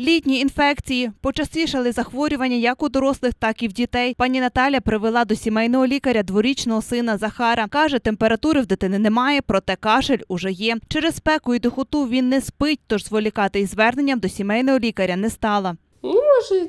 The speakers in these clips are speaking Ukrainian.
Літні інфекції почастішали захворювання як у дорослих, так і в дітей. Пані Наталя привела до сімейного лікаря дворічного сина Захара. Каже, температури в дитини немає, проте кашель уже є. Через спеку і духоту він не спить, тож зволікати із зверненням до сімейного лікаря не стала. Ну, може,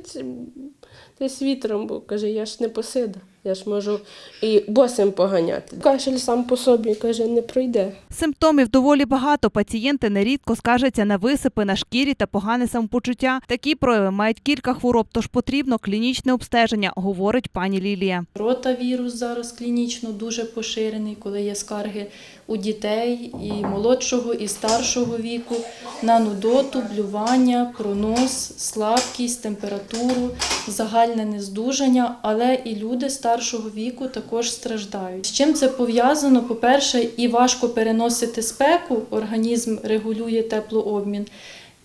десь вітром, бо каже, я ж не посида. Я ж можу і босим поганяти. Кашель сам по собі, каже, не пройде. Симптомів доволі багато. Пацієнти нерідко скаржаться на висипи на шкірі та погане самопочуття. Такі прояви мають кілька хвороб, тож потрібно клінічне обстеження, говорить пані Лілія. Ротавірус зараз клінічно дуже поширений, коли є скарги у дітей і молодшого, і старшого віку на нудоту, блювання, пронос, слабкість, температуру, загальне нездужання, але і люди старшого віку також страждають. З чим це пов'язано? По-перше, і важко переносити спеку, організм регулює теплообмін,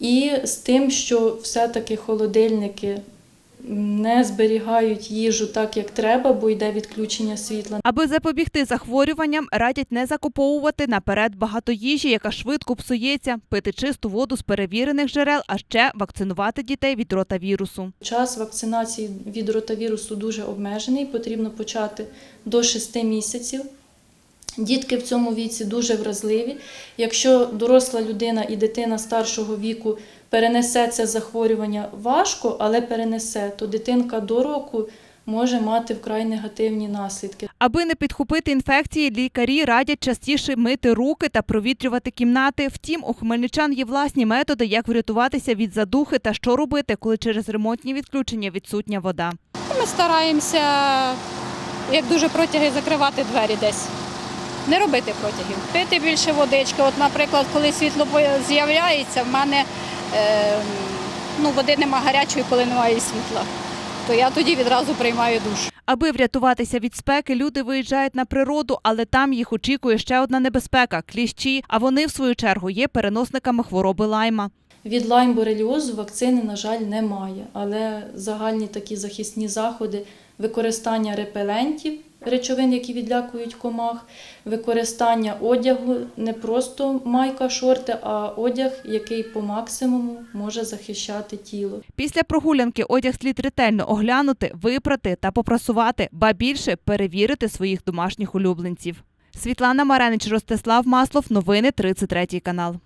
і з тим, що все-таки холодильники не зберігають їжу так, як треба, бо йде відключення світла. Аби запобігти захворюванням, радять не закуповувати наперед багато їжі, яка швидко псується, пити чисту воду з перевірених джерел, а ще вакцинувати дітей від ротавірусу. Час вакцинації від ротавірусу дуже обмежений, потрібно почати до 6 місяців. Дітки в цьому віці дуже вразливі. Якщо доросла людина і дитина старшого віку перенесе це захворювання важко, але перенесе, то дитинка до року може мати вкрай негативні наслідки. Аби не підхопити інфекції, лікарі радять частіше мити руки та провітрювати кімнати. Втім, у хмельничан є власні методи, як врятуватися від задухи та що робити, коли через ремонтні відключення відсутня вода. Ми стараємося, як дуже протяги, закривати двері десь. Не робити протягів. Пити більше водички. От, наприклад, коли світло з'являється, в мене е, ну, води нема гарячої, коли немає світла. То я тоді відразу приймаю душ. Аби врятуватися від спеки, люди виїжджають на природу, але там їх очікує ще одна небезпека кліщі. А вони, в свою чергу, є переносниками хвороби лайма. Від лайм-бореліозу вакцини, на жаль, немає, але загальні такі захисні заходи, використання репелентів, речовин, які відлякують комах, використання одягу, не просто майка, шорти, а одяг, який по максимуму може захищати тіло. Після прогулянки одяг слід ретельно оглянути, випрати та попрасувати, ба більше перевірити своїх домашніх улюбленців. Світлана Маренич, Ростислав Маслов. Новини 33 канал.